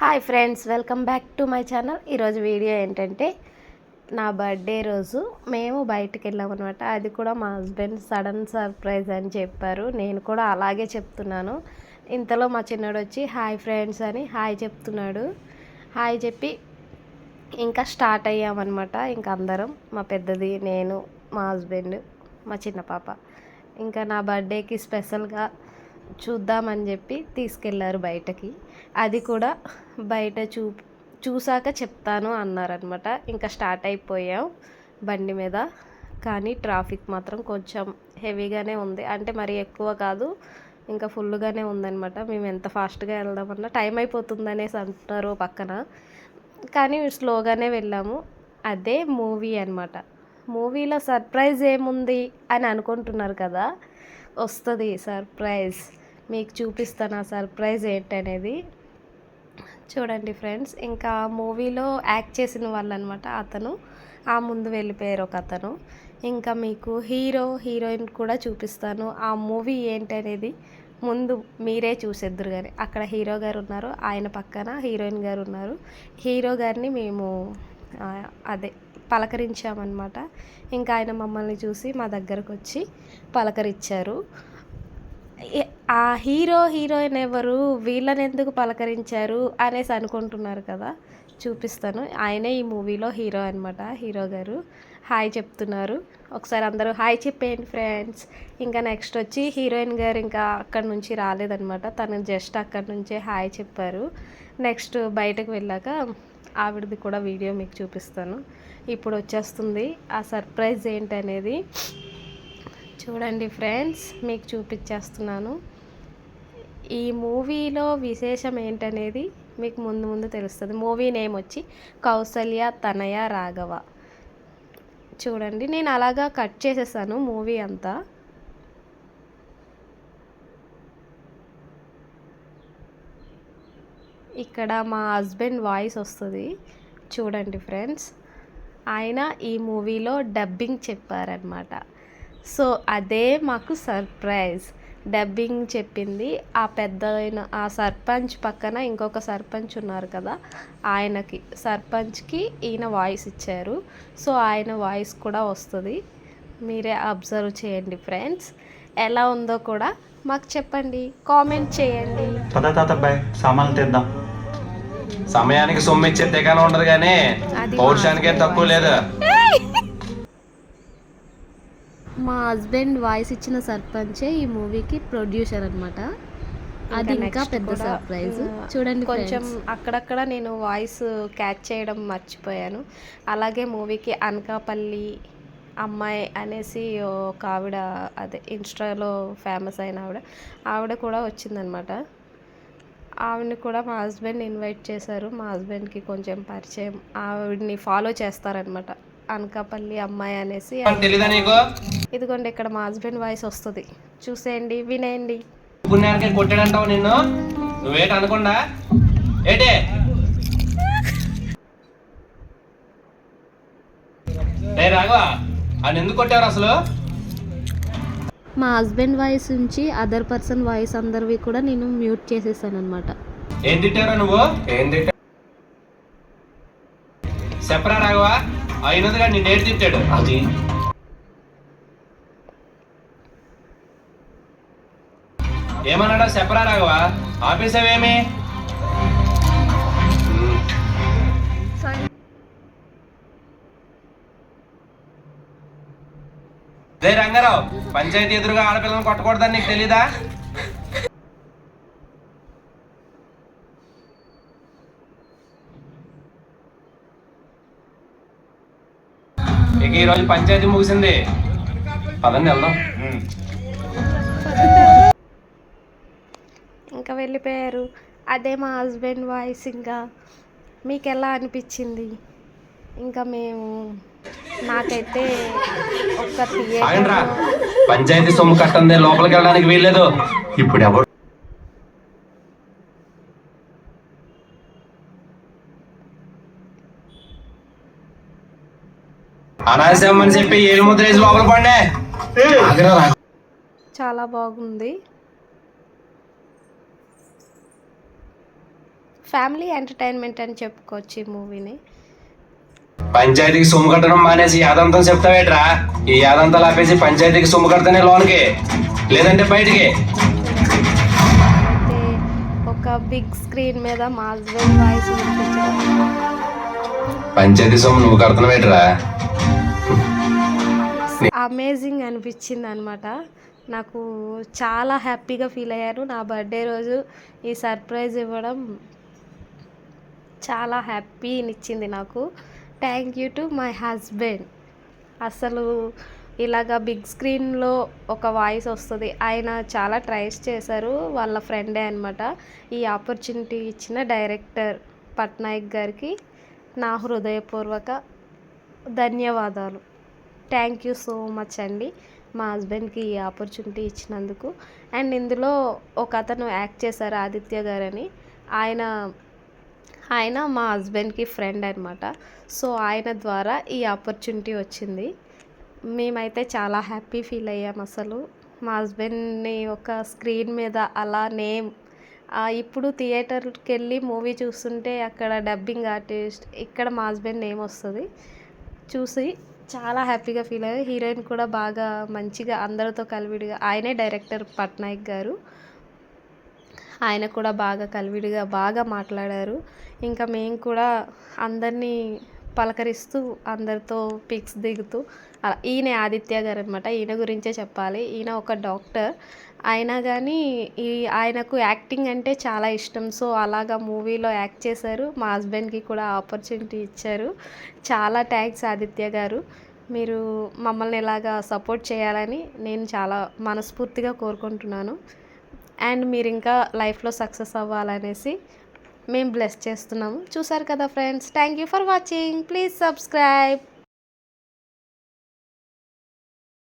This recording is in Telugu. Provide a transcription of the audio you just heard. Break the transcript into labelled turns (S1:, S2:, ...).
S1: Hi friends welcome back to my channel ఈరోజు వీడియో ఏంటంటే నా బర్త్డే రోజు మేము బయటకు వెళ్ళాం అనమాట అది కూడా మా హస్బెండ్ సడన్ సర్ప్రైజ్ అని చెప్పారు. నేను కూడా అలాగే చెప్తున్నాను. ఇంతలో మా చిన్నోడు వచ్చి హాయ్ ఫ్రెండ్స్ అని హాయ్ చెప్తున్నాడు. హాయ్ చెప్పి ఇంకా స్టార్ట్ అయ్యామన్నమాట ఇంకా అందరం మా పెద్దది నేను మా హస్బెండ్ మా చిన్న పాప. ఇంకా నా బర్త్డేకి స్పెషల్గా చూద్దామని చెప్పి తీసుకెళ్ళారు బయటకి. అది కూడా బయట చూ చూసాక చెప్తాను అన్నారనమాట ఇంకా స్టార్ట్ అయిపోయాం బండి మీద. కానీ ట్రాఫిక్ మాత్రం కొంచెం హెవీగానే ఉంది. అంటే మరి ఎక్కువ కాదు ఇంకా ఫుల్గానే ఉందనమాట మేము ఎంత ఫాస్ట్గా వెళ్దామన్నా టైం అయిపోతుంది అనేసి అంటున్నారు పక్కన. కానీ స్లోగానే వెళ్ళాము. అదే మూవీ అనమాట మూవీలో సర్ప్రైజ్ ఏముంది అని అనుకుంటున్నారు కదా వస్తుంది సర్ప్రైజ్. మీకు చూపిస్తాను ఆ సర్ప్రైజ్ ఏంటనేది. చూడండి ఫ్రెండ్స్ ఇంకా మూవీలో యాక్ట్ చేసిన వాళ్ళు అనమాట అతను. ఆ ముందు వెళ్ళిపోయారు ఒక అతను. ఇంకా మీకు హీరో హీరోయిన్ కూడా చూపిస్తాను. ఆ మూవీ ఏంటనేది ముందు మీరే చూసేద్దరు కానీ అక్కడ హీరో గారు ఉన్నారు ఆయన పక్కన హీరోయిన్ గారు ఉన్నారు. హీరో గారిని మేము అదే పలకరించామన్నమాట. ఇంకా ఆయన మమ్మల్ని చూసి మా దగ్గరకు వచ్చి పలకరించారు ఆ హీరో హీరోయిన్ ఎవరు వీళ్ళని ఎందుకు పలకరించారు అనేసి అనుకుంటున్నారు కదా. చూపిస్తాను. ఆయనే ఈ మూవీలో హీరో అనమాట హీరో గారు. హాయ్ చెప్తున్నారు. ఒకసారి అందరూ హాయ్ చెప్పేయండి ఫ్రెండ్స్. ఇంకా నెక్స్ట్ వచ్చి హీరోయిన్ గారు ఇంకా అక్కడి నుంచి రాలేదనమాట తను జస్ట్ అక్కడి నుంచే హాయ్ చెప్పారు. నెక్స్ట్ బయటకు వెళ్ళాక ఆవిడది కూడా వీడియో మీకు చూపిస్తాను. ఇప్పుడు వచ్చేస్తుంది ఆ సర్ప్రైజ్ ఏంటనేది. చూడండి ఫ్రెండ్స్ మీకు చూపించేస్తున్నాను. ఈ మూవీలో విశేషం ఏంటనేది మీకు ముందు ముందు తెలుస్తుంది. మూవీ నేమ్ వచ్చి కౌసల్య తనయ రాఘవ. చూడండి నేను అలాగా కట్ చేసేసాను మూవీ అంతా. ఇక్కడ మా హస్బెండ్ వాయిస్ వస్తుంది. చూడండి ఫ్రెండ్స్ ఆయన ఈ మూవీలో డబ్బింగ్ చెప్పారనమాట సో అదే మాకు సర్ప్రైజ్. డబ్బింగ్ చెప్పింది. ఆ పెద్ద ఆయన ఆ సర్పంచ్ పక్కన ఇంకొక సర్పంచ్ ఉన్నారు కదా ఆయనకి సర్పంచ్కి ఈయన వాయిస్ ఇచ్చారు. సో ఆయన వాయిస్ కూడా వస్తుంది. మీరే అబ్జర్వ్ చేయండి ఫ్రెండ్స్. ఎలా ఉందో కూడా మాకు చెప్పండి. కామెంట్ చేయండి.
S2: పద తాత బాయ్ సామాన్లు తెద్దాం.
S3: సమయానికి సొమ్ము ఇచ్చే తెగానే ఉండదు కానీ పౌరుషానికే తక్కువ లేదు.
S1: మా హస్బెండ్ వాయిస్ ఇచ్చిన సర్పంచే ఈ మూవీకి ప్రొడ్యూసర్ అనమాట అది ఇంకా పెద్ద సర్ప్రైజ్ చూడండి కొంచెం అక్కడక్కడ నేను వాయిస్ క్యాచ్ చేయడం మర్చిపోయాను. అలాగే మూవీకి అనకాపల్లి అమ్మాయి అనేసి ఒక ఆవిడ అదే ఇన్స్టాలో ఫేమస్ అయిన ఆవిడ ఆవిడ కూడా వచ్చిందనమాట ఆవిడని కూడా మా హస్బెండ్ ఇన్వైట్ చేశారు. మా హస్బెండ్కి కొంచెం పరిచయం ఆవిడని ఫాలో చేస్తారనమాట అనకాపల్లి అమ్మాయి అనేసి ఇదిగోండి ఇక్కడ మా హస్బెండ్ వాయిస్ వస్తుంది. చూసేయండి వినేయండి.
S3: పుణ్యానికే కొట్టాడంటావు నిన్ను? నువ్వేట అనకుండా ఏటే? రే రాఘవ ఆయన ఎందుకు కొట్టారు అసలు?
S1: మా హస్బెండ్ వాయిస్ నుంచి అదర్ పర్సన్ వాయిస్ అందరివి కూడా నేను మ్యూట్ చేసేసాను అనమాట
S3: ఏం తిట్టారా నువ్వు? ఏం తిట్టా చెప్పరా రాఘవ అయినదిగా నీ నేడు తిట్టాడు? అది ఏమన్నాడా? చెప్పరా రాఘవ? ఆపేసావేమి అదే రంగారావు పంచాయతీ ఎదురుగా ఆడపిల్లని కొట్టకూడదని నీకు తెలీదా? ఇక ఈ రోజు పంచాయతీ ముగిసింది. పదండి వెళ్దాం.
S1: ఇంకా వెళ్ళిపోయారు. అదే మా హస్బెండ్ వాయిస్ ఇంకా మీకు ఎలా అనిపించింది? ఇంకా మేము నాకైతే ఒక్క
S3: పంచాయతీ సొమ్ము కట్టందే లోపలికి వెళ్ళడానికి వీల్లేదు.
S2: ఇప్పుడు ఎవరు
S3: అనాశం అని చెప్పి ఏడు ముద్ర వేసి లోపల పండే.
S1: చాలా బాగుంది. ఫ్యామిలీ ఎంటర్టైన్మెంట్ అని చెప్పుకోవచ్చు ఈ మూవీని.
S3: పంచాయతీకి సొమ్ము కట్టడం మానేసి యాదంతం చెప్తావేట్రా? ఈ యాదంతాలు ఆపేసి పంచాయతీకి సొమ్ము కడితేనే లోన్కి లేదంటే బయటికి.
S1: ఒక బిగ్ స్క్రీన్ మీద మా హస్బెండ్ వాయిస్
S3: పంచాయతీ సొమ్ము నువ్వు కడుతున్నావేట్రా?
S1: అమేజింగ్ అనిపించింది అనమాట నాకు చాలా హ్యాపీగా ఫీల్ అయ్యాను. నా బర్త్డే రోజు ఈ సర్ప్రైజ్ ఇవ్వడం చాలా హ్యాపీనిచ్చింది నాకు. Thank you to my husband అసలు ఇలాగ బిగ్ స్క్రీన్లో ఒక వాయిస్ వస్తుంది. ఆయన చాలా ట్రైస్ చేశారు వాళ్ళ ఫ్రెండే అనమాట ఈ ఆపర్చునిటీ ఇచ్చిన డైరెక్టర్ పట్నాయక్ గారికి నా హృదయపూర్వక ధన్యవాదాలు. థ్యాంక్ యూ సో మచ్ అండి మా హస్బెండ్కి ఈ ఆపర్చునిటీ ఇచ్చినందుకు. అండ్ ఇందులో ఒక అతను యాక్ట్ చేశారు ఆదిత్య గారని. ఆయన ఆయన మా హస్బెండ్కి ఫ్రెండ్ అనమాట సో ఆయన ద్వారా ఈ ఆపర్చునిటీ వచ్చింది. మేమైతే చాలా హ్యాపీ ఫీల్ అయ్యాం అసలు. మా హస్బెండ్ని ఒక స్క్రీన్ మీద అలా నేమ్ ఇప్పుడు థియేటర్కి వెళ్ళి మూవీ చూస్తుంటే అక్కడ డబ్బింగ్ ఆర్టిస్ట్ ఇక్కడ మా హస్బెండ్ నేమ్ వస్తుంది. చూసి చాలా హ్యాపీగా ఫీల్ అయ్యారు. హీరోయిన్ కూడా బాగా మంచిగా అందరితో కలివిడిగా ఆయనే డైరెక్టర్ పట్నాయక్ గారు. ఆయన కూడా బాగా కలివిడిగా బాగా మాట్లాడారు. ఇంకా మేము కూడా అందరినీ పలకరిస్తూ అందరితో పిక్స్ దిగుతూ అలా ఈయన ఆదిత్య గారు అనమాట ఈయన గురించే చెప్పాలి. ఈయన ఒక డాక్టర్. అయినా కానీ ఈ ఆయనకు యాక్టింగ్ అంటే చాలా ఇష్టం. సో అలాగా మూవీలో యాక్ట్ చేశారు. మా హస్బెండ్కి కూడా ఆపర్చునిటీ ఇచ్చారు. చాలా థ్యాంక్స్ ఆదిత్య గారు. మీరు మమ్మల్ని ఇలాగా సపోర్ట్ చేయాలని నేను చాలా మనస్ఫూర్తిగా కోరుకుంటున్నాను. అండ్ మీరు ఇంకా లైఫ్లో సక్సెస్ అవ్వాలనేసి మేము బ్లెస్ చేస్తున్నాము. చూసారు కదా friends thank you for watching. Please subscribe.